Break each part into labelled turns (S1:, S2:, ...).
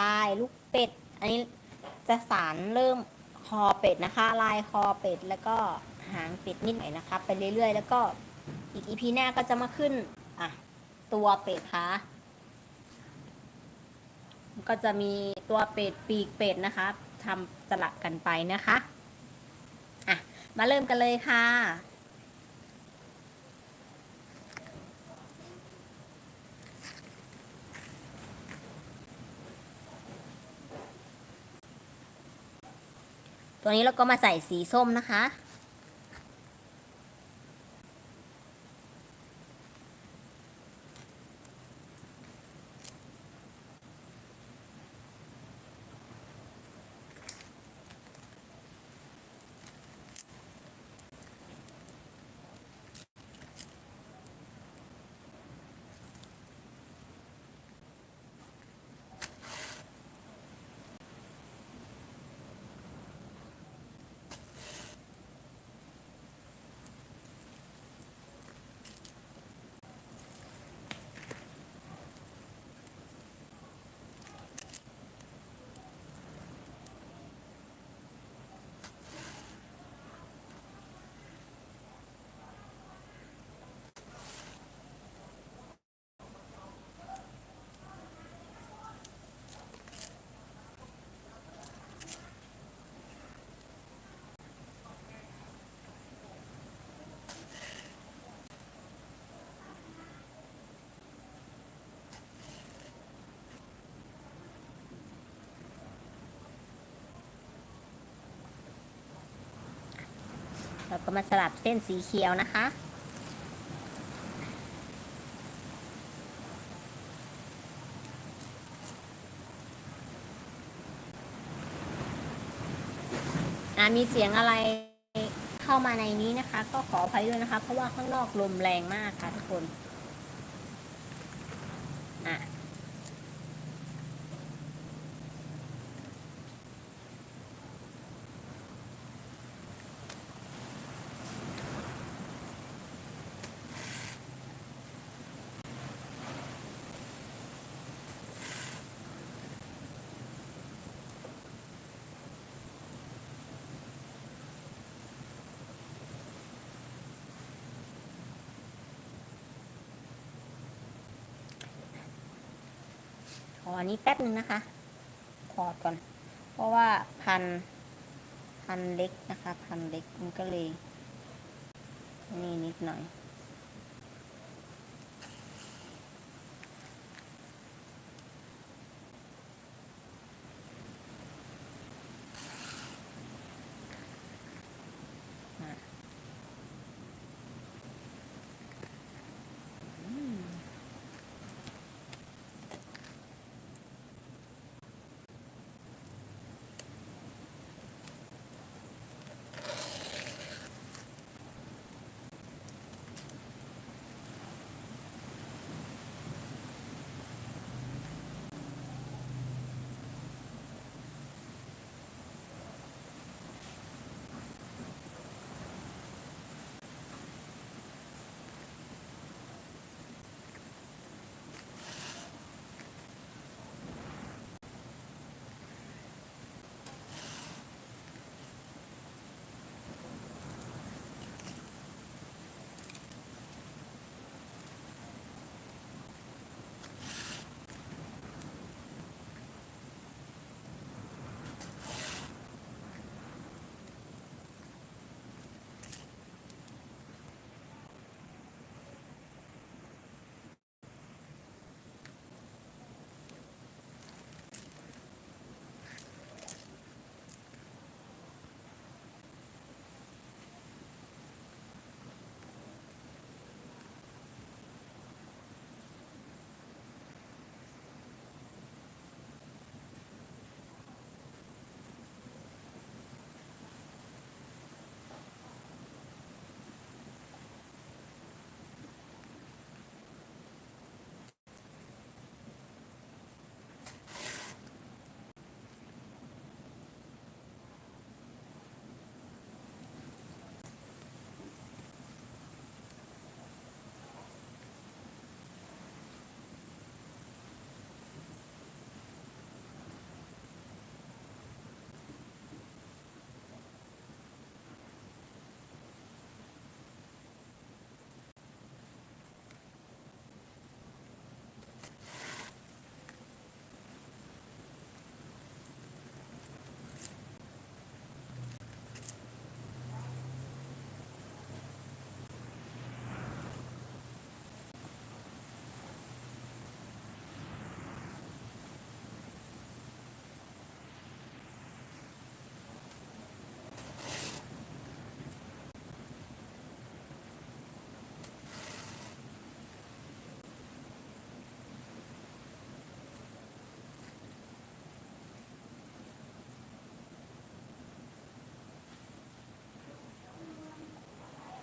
S1: ลายลูกเป็ด อันนี้จะสารเริ่มคอเป็ดนะคะ ลายคอเป็ดแล้วก็หางเป็ดนิดหน่อยนะคะ ไปเรื่อยๆ แล้วก็อีกอีพีหน้าก็จะมาขึ้นอะตัวเป็ดค่ะก็จะมีตัวเป็ดปีกเป็ดนะคะทำสลับกันไปนะคะอะมาเริ่มกันเลยค่ะ ตัวนี้เราก็มาใส่สีส้มนะคะ เราก็มาสลับเส้นสีเขียวนะคะอ่ามีเสียงอะไรเข้ามาในนี้นะคะ ก็ขออภัยด้วยนะคะ เพราะว่าข้างนอกลมแรงมากค่ะทุกคน อะ ออันนี้แป๊บนึงนะคะ ถอดก่อน เพราะว่าพัน พันเล็กนะคะ พันเล็กมันก็เลย นี่นิดหน่อย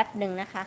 S1: ป๊บหนึ่งนะคะ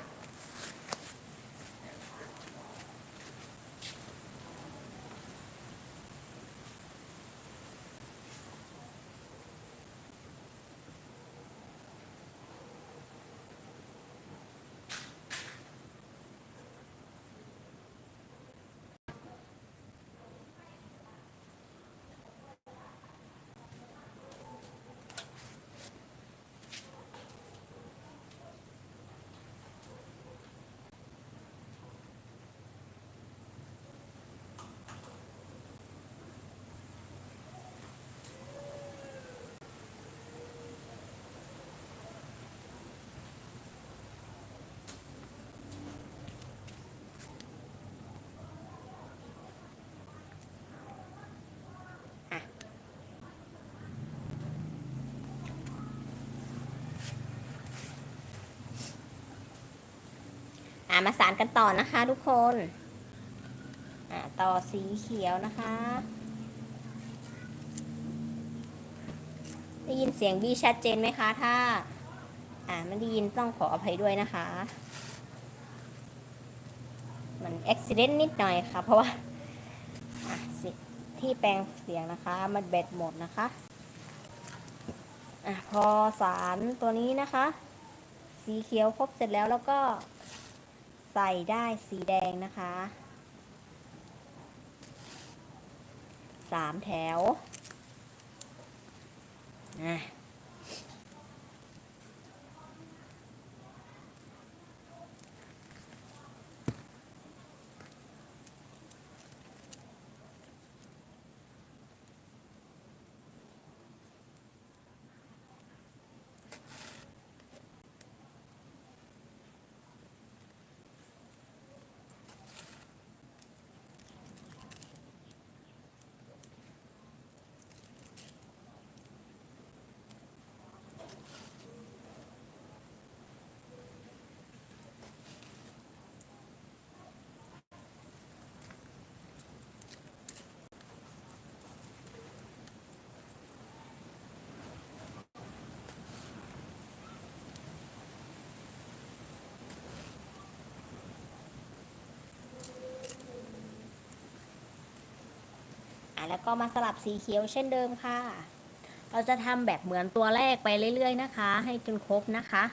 S1: ามาสารกันต่อนะคะทุกคนต่อสีเขียวนะคะ ได้ยินเสียงบี้ชัดเจนไหมคะ ถ้า อ่าไม่ได้ยินต้องขออภัยด้วยนะคะ มันอุบิเหตุนิดหน่อยค่ะ เพราะว่าที่แปลงเสียงนะคะ มันแบตหมดนะคะอะพอสารตัวนี้นะคะ สีเขียวครบเสร็จแล้วแล้วก็ ใส่ได้สีแดงนะคะสามแถวอะ แล้วก็มาสลับสีเขียวเช่นเดิมค่ะ เราจะทำแบบเหมือนตัวแรกไปเรื่อย ๆ นะคะ ให้จนครบนะคะ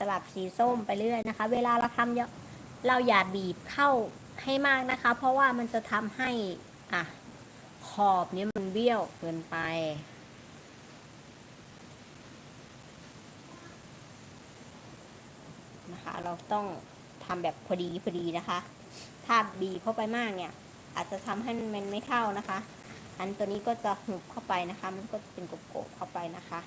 S1: สลับสีส้มไปเรื่อยนะคะ เวลาเราทำเยอะเราอย่าบีบเข้าให้มากนะคะ เพราะว่ามันจะทำให้อะขอบเนี้ยมันเบี้ยวเกินไปนะคะ เราต้องทำแบบพอดีพอดีนะคะ ถ้าบีบเข้าไปมากเนี่ย อาจจะทำให้มันไม่เท่านะคะ อันตัวนี้ก็จะหุบเข้าไปนะคะ มันก็จะเป็นกบๆเข้าไปนะคะ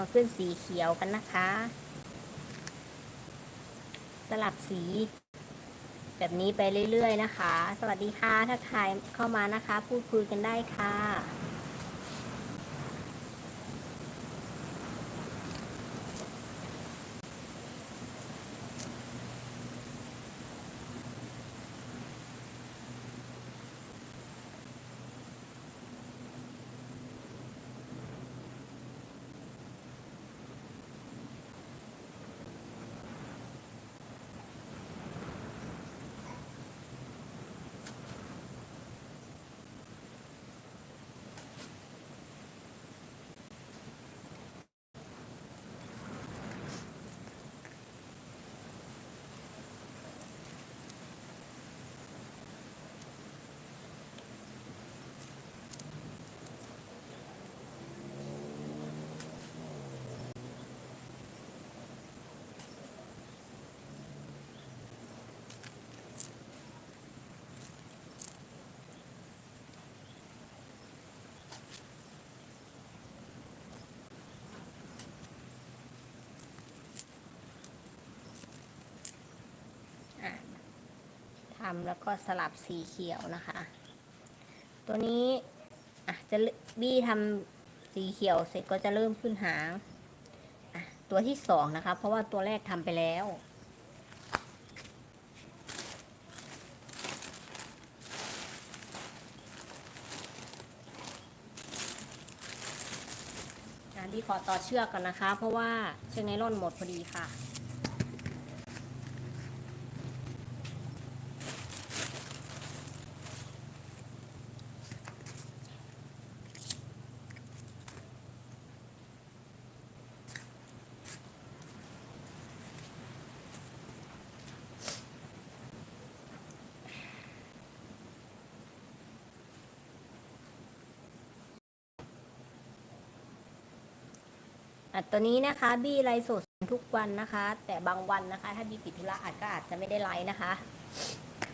S1: มาขึ้นสีเขียวกันนะคะ สลับสี แบบนี้ไปเรื่อยๆนะคะ สวัสดีค่ะ ถ้าใครเข้ามานะคะ พูดคุยกันได้ค่ะอะทำแล้วก็สลับสีเขียวนะคะ ตัวนี้อะจะบี้ทำสีเขียวเสร็จก็จะเริ่มขึ้นหางอะตัวที่สองนะคะ เพราะว่าตัวแรกทำไปแล้วบี้ขอต่อเชือกกันนะคะ เพราะว่าเชือกไนล่อนหมดพอดีค่ะ อะตัวนี้นะคะ บี้ไลฟ์สดทุกวันนะคะ แต่บางวันนะคะ ถ้าบี้ติดธุระอาจก็อาจจะไม่ได้ไลฟ์นะคะ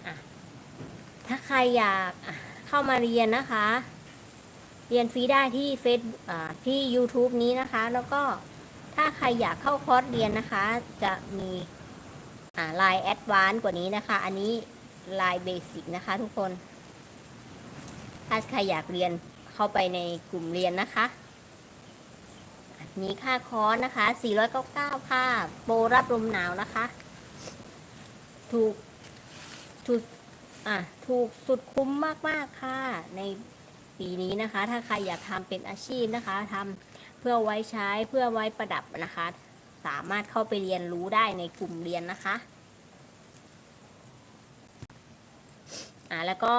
S1: อะถ้าใครอยากเข้ามาเรียนนะคะ เรียนฟรีได้ที่เฟซอ่าที่ YouTube นี้นะคะ แล้วก็ถ้าใครอยากเข้าคอร์สเรียนนะคะ จะมีอ่าไลน์แอดวานซ์กว่านี้นะคะ อันนี้ไลน์เบสิกนะคะ ทุกคน ถ้าใครอยากเรียนเข้าไปในกลุ่มเรียนนะคะ มีค่าคอร์สนะคะ 499 ค่ะ โปรรับลมหนาวนะคะ ถูกถูกอะถูกสุดคุ้มมาก ๆ ค่ะ ในปีนี้นะคะ ถ้าใครอยากทำเป็นอาชีพนะคะทำเพื่อไว้ใช้เพื่อไว้ประดับนะคะ สามารถเข้าไปเรียนรู้ได้ในกลุ่มเรียนนะคะอะแล้วก็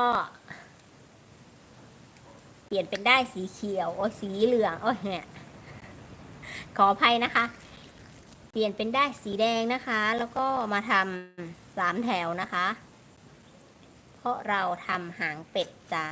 S1: เปลี่ยนเป็นได้สีเขียวโอ้สีเหลืองโอ้เนี่ย ขออภัยนะคะ เปลี่ยนเป็นได้สีแดงนะคะ แล้วก็มาทำสามแถวนะคะ เพราะเราทำหางเป็ดจ้า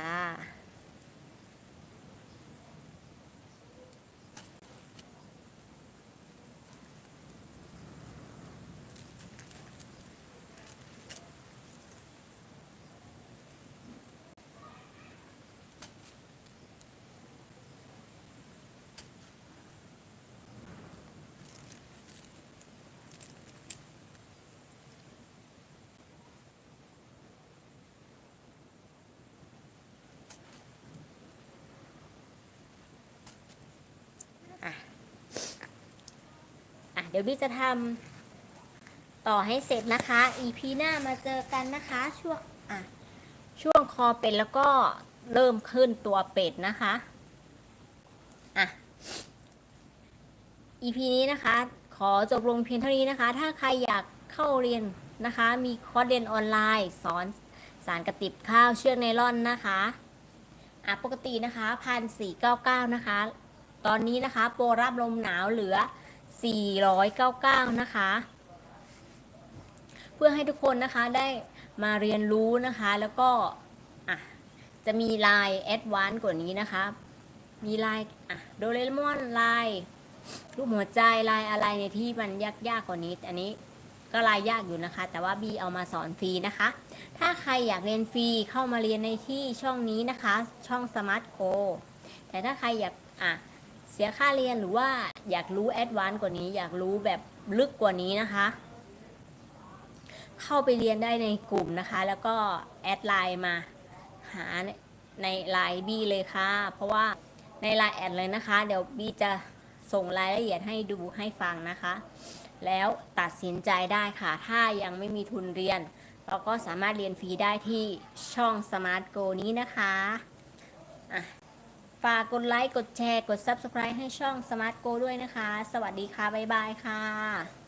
S1: อะเดี๋ยวบี้จะทำต่อให้เสร็จนะคะ EP หน้ามาเจอกันนะคะ ช่วงอะช่วงคอเป็ดแล้วก็เริ่มขึ้นตัวเป็ดนะคะอะ EP นี้นะคะ ขอจบลงเพียงเท่านี้นะคะ ถ้าใครอยากเข้าเรียนนะคะ มีคอร์สเรียนออนไลน์สอนสารกระติบข้าวเชือกไนล่อนนะคะอะปกตินะคะพันสี่เก้าเก้านะคะ ตอนนี้นะคะ โปรรับลมหนาวเหลือ 499 นะคะ เพื่อให้ทุกคนนะคะได้มาเรียนรู้นะคะ แล้วก็อะจะมีลน์แอดวานกว่านี้นะคะ มีลน์อะโดเรมอนลน์รูปหัวใจลน์อะไรในที่มันยากๆกกว่านี้ อันนี้ก็ลน์ยากอยู่นะคะ แต่ว่าบีเอามาสอนฟรีนะคะ ถ้าใครอยากเรียนฟรีเข้ามาเรียนในที่ช่องนี้นะคะ ช่องสมาร์ทโคแต่ถ้าใครอยากอะ เสียค่าเรียนหรือว่าอยากรู้แอดวานซ์กว่านี้อยากรู้แบบลึกกว่านี้นะคะ เข้าไปเรียนได้ในกลุ่มนะคะ แล้วก็แอดไลน์มาหาในไลน์บีเลยค่ะ เพราะว่าในไลน์แอดเลยนะคะ เดี๋ยวบีจะส่งรายละเอียดให้ดูให้ฟังนะคะ แล้วตัดสินใจได้ค่ะ ถ้ายังไม่มีทุนเรียน เราก็สามารถเรียนฟรีได้ที่ช่อง Smart Go นี้นะคะอะ ฝากกดไลค์ กดแชร์ กด Subscribe ให้ช่อง Smart Go ด้วยนะคะ สวัสดีค่ะ บ๊ายบายค่ะ